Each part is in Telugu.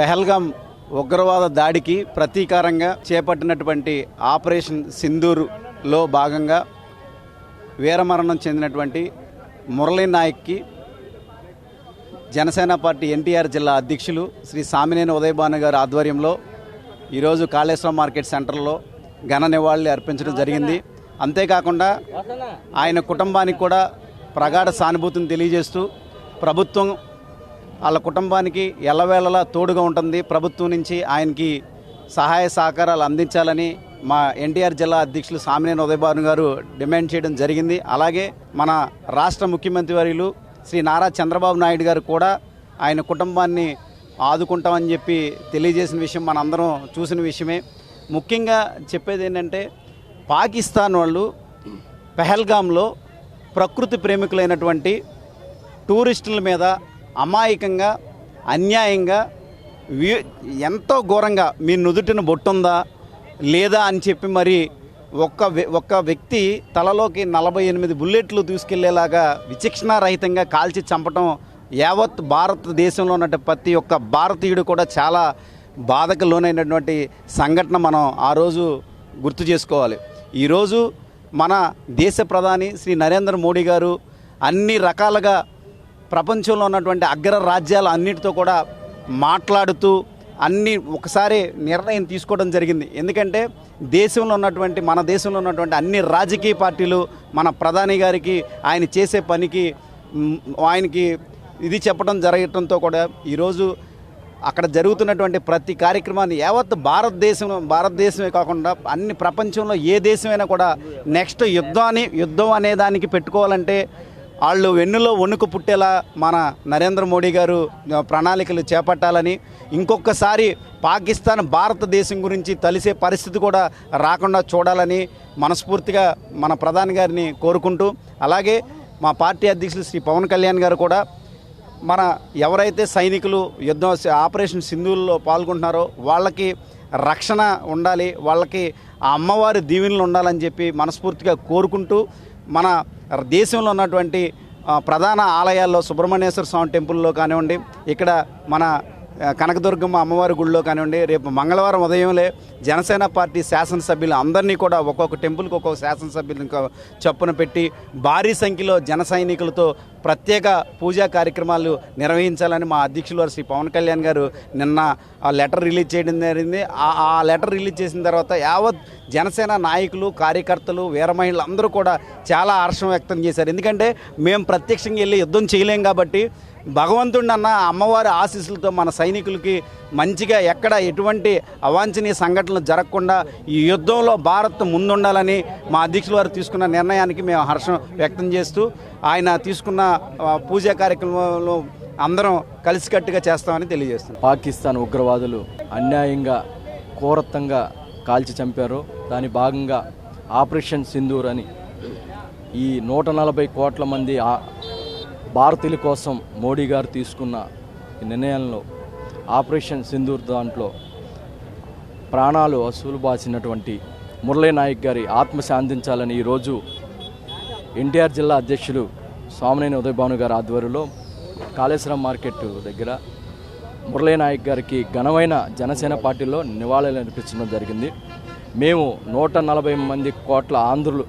పెహల్గాం ఉగ్రవాద దాడికి ప్రతీకారంగా చేపట్టినటువంటి ఆపరేషన్ సింధూరులో భాగంగా వీరమరణం చెందినటువంటి మురళీ నాయక్కి జనసేన పార్టీ ఎన్టీఆర్ జిల్లా అధ్యక్షులు శ్రీ సామినేని ఉదయభాను గారి ఆధ్వర్యంలో ఈరోజు కాళేశ్వరం మార్కెట్ సెంటర్లో ఘన నివాళులు అర్పించడం జరిగింది. అంతేకాకుండా ఆయన కుటుంబానికి కూడా ప్రగాఢ సానుభూతిని తెలియజేస్తూ ప్రభుత్వం వాళ్ళ కుటుంబానికి ఎల్లవేళలా తోడుగా ఉంటుంది. ప్రభుత్వం నుంచి ఆయనకి సహాయ సహకారాలు అందించాలని మా ఎన్టీఆర్ జిల్లా అధ్యక్షులు సామినేని ఉదయభాను గారు డిమాండ్ చేయడం జరిగింది. అలాగే మన రాష్ట్ర ముఖ్యమంత్రి వర్యులు శ్రీ నారా చంద్రబాబు నాయుడు గారు కూడా ఆయన కుటుంబాన్ని ఆదుకుంటామని చెప్పి తెలియజేసిన విషయం మనందరం చూసిన విషయమే. ముఖ్యంగా చెప్పేది ఏంటంటే పాకిస్తాన్ వాళ్ళు పెహల్గాంలో ప్రకృతి ప్రేమికులైనటువంటి టూరిస్టుల మీద అమాయకంగా అన్యాయంగా ఎంతో ఘోరంగా మీ నుదుటిన బొట్టుందా లేదా అని చెప్పి మరి ఒక్క వ్య- ఒక్క వ్యక్తి తలలోకి నలభై ఎనిమిది బుల్లెట్లు తీసుకెళ్ళేలాగా విచక్షణారహితంగా కాల్చి చంపటం యావత్ భారతదేశంలో ఉన్న ప్రతి ఒక్క భారతీయుడు కూడా చాలా బాధకు లోనైనటువంటి సంఘటన మనం ఆ రోజు గుర్తు చేసుకోవాలి. ఈరోజు మన దేశ ప్రధాని శ్రీ నరేంద్ర మోడీ గారు అన్ని రకాలుగా ప్రపంచంలో ఉన్నటువంటి అగ్ర రాజ్యాల అన్నిటితో కూడా మాట్లాడుతూ అన్ని ఒకసారి నిర్ణయం తీసుకోవడం జరిగింది. ఎందుకంటే దేశంలో ఉన్నటువంటి మన దేశంలో ఉన్నటువంటి అన్ని రాజకీయ పార్టీలు మన ప్రధాని గారికి ఆయన చేసే పనికి ఆయనకి ఇది చెప్పడం జరగటంతో కూడా ఈరోజు అక్కడ జరుగుతున్నటువంటి ప్రతి కార్యక్రమాన్ని యావత్ భారతదేశం భారతదేశమే కాకుండా అన్ని ప్రపంచంలో ఏ దేశమైనా కూడా నెక్స్ట్ యుద్ధాన్ని యుద్ధం అనే దానికి పెట్టుకోవాలంటే వాళ్ళు వెన్నులో వణుకు పుట్టేలా మన నరేంద్ర మోడీ గారు ప్రణాళికలు చేపట్టాలని ఇంకొకసారి పాకిస్తాన్ భారతదేశం గురించి తలిసే పరిస్థితి కూడా రాకుండా చూడాలని మనస్ఫూర్తిగా మన ప్రధాని గారిని కోరుకుంటూ అలాగే మా పార్టీ అధ్యక్షులు శ్రీ పవన్ కళ్యాణ్ గారు కూడా మన ఎవరైతే సైనికులు యుద్ధం ఆపరేషన్ సింధువుల్లో పాల్గొంటున్నారో వాళ్ళకి రక్షణ ఉండాలి వాళ్ళకి ఆ అమ్మవారి దీవెనలు ఉండాలని చెప్పి మనస్ఫూర్తిగా కోరుకుంటూ మన దేశంలో ఉన్నటువంటి ప్రధాన ఆలయాల్లో సుబ్రహ్మణ్యేశ్వర స్వామి టెంపుల్లో కానివ్వండి ఇక్కడ మన కనకదుర్గమ్మ అమ్మవారి గుడిలో కానివ్వండి రేపు మంగళవారం ఉదయంలే జనసేన పార్టీ శాసనసభ్యులు అందరినీ కూడా ఒక్కొక్క టెంపుల్కి ఒక్కొక్క శాసనసభ్యులు ఇంకా చొప్పున పెట్టి భారీ సంఖ్యలో జన సైనికులతో ప్రత్యేక పూజా కార్యక్రమాలు నిర్వహించాలని మా అధ్యక్షులు శ్రీ పవన్ కళ్యాణ్ గారు నిన్న ఆ లెటర్ రిలీజ్ చేయడం జరిగింది. ఆ ఆ లెటర్ రిలీజ్ చేసిన తర్వాత యావత్ జనసేన నాయకులు కార్యకర్తలు వీరమహిళలు అందరూ కూడా చాలా హర్షం వ్యక్తం చేశారు. ఎందుకంటే మేము ప్రత్యక్షంగా వెళ్ళి యుద్ధం చేయలేం కాబట్టి భగవంతుడిని అన్న అమ్మవారి ఆశీస్సులతో మన సైనికులకి మంచిగా ఎక్కడ ఎటువంటి అవాంఛనీయ సంఘటనలు జరగకుండా ఈ యుద్ధంలో భారత్ ముందుండాలని మా అధ్యక్షుల వారు తీసుకున్న నిర్ణయానికి మేము హర్షం వ్యక్తం చేస్తూ ఆయన తీసుకున్న పూజా కార్యక్రమంలో అందరం కలిసికట్టుగా చేస్తామని తెలియజేస్తున్నాం. పాకిస్తాన్ ఉగ్రవాదులు అన్యాయంగా క్రూరత్వంగా కాల్చి చంపారు. దాని భాగంగా ఆపరేషన్ సింధూర్ అని ఈ నూట నలభై కోట్ల మంది ఆ- భారతీయుల కోసం మోడీ గారు తీసుకున్న ఈ నిర్ణయంలో ఆపరేషన్ సింధూర్ దాంట్లో ప్రాణాలు అసూలు బాసినటువంటి మురళీ నాయక్ గారి ఆత్మ శాంతించాలని ఈరోజు ఎన్టీఆర్ జిల్లా అధ్యక్షులు స్వామినేని ఉదయభాను గారి ఆధ్వర్యంలో కాళేశ్వరం మార్కెట్ దగ్గర మురళీ నాయక్ గారికి ఘనమైన జనసేన పార్టీలో నివాళులు అర్పించడం జరిగింది. మేము నూట నలభై మంది కోట్ల ఆంధ్రులు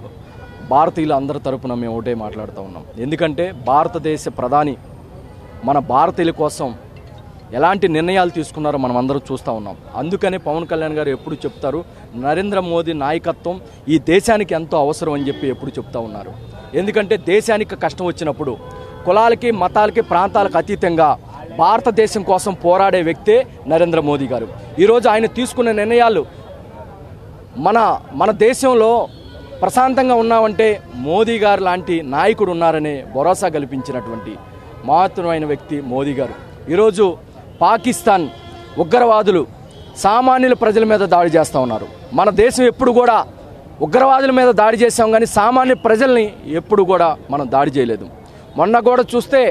భారతీయులు అందరి తరపున మేము ఒకటే మాట్లాడుతూ ఉన్నాం. ఎందుకంటే భారతదేశ ప్రధాని మన భారతీయుల కోసం ఎలాంటి నిర్ణయాలు తీసుకున్నారో మనం అందరూ చూస్తూ ఉన్నాం. అందుకనే పవన్ కళ్యాణ్ గారు ఎప్పుడు చెప్తారు నరేంద్ర మోదీ నాయకత్వం ఈ దేశానికి ఎంతో అవసరం అని చెప్పి ఎప్పుడు చెప్తా ఉన్నారు. ఎందుకంటే దేశానికి కష్టం వచ్చినప్పుడు కులాలకి మతాలకి ప్రాంతాలకు అతీతంగా భారతదేశం కోసం పోరాడే వ్యక్తే నరేంద్ర మోదీ గారు. ఈరోజు ఆయన తీసుకున్న నిర్ణయాలు మన మన దేశంలో ప్రశాంతంగా ఉన్నామంటే మోదీ గారు లాంటి నాయకుడు ఉన్నారనే భరోసా కల్పించినటువంటి మహత్తరమైన వ్యక్తి మోదీ గారు. ఈరోజు పాకిస్తాన్ ఉగ్రవాదులు సామాన్యుల ప్రజల మీద దాడి చేస్తూ ఉన్నారు. మన దేశం ఎప్పుడు కూడా ఉగ్రవాదుల మీద దాడి చేసాం కానీ సామాన్య ప్రజల్ని ఎప్పుడు కూడా మనం దాడి చేయలేదు. మొన్న కూడా చూస్తే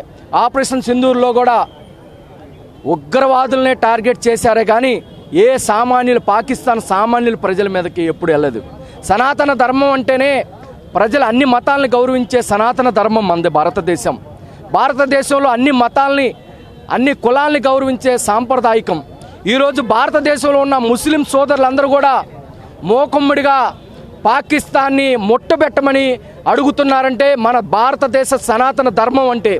ఆపరేషన్ సింధూర్లో కూడా ఉగ్రవాదులనే టార్గెట్ చేశారే కానీ ఏ సామాన్యులు పాకిస్తాన్ సామాన్యుల ప్రజల మీదకి ఎప్పుడు వెళ్ళదు సనాతన ధర్మం అంటేనే ప్రజలు అన్ని మతాలను గౌరవించే సనాతన ధర్మం మనది భారతదేశం. భారతదేశంలో అన్ని మతాల్ని అన్ని కులాల్ని గౌరవించే సాంప్రదాయకం. ఈరోజు భారతదేశంలో ఉన్న ముస్లిం సోదరులందరూ కూడా మోకుమ్మడిగా పాకిస్తాన్ని ముట్టబెట్టమని అడుగుతున్నారంటే మన భారతదేశ సనాతన ధర్మం అంటే.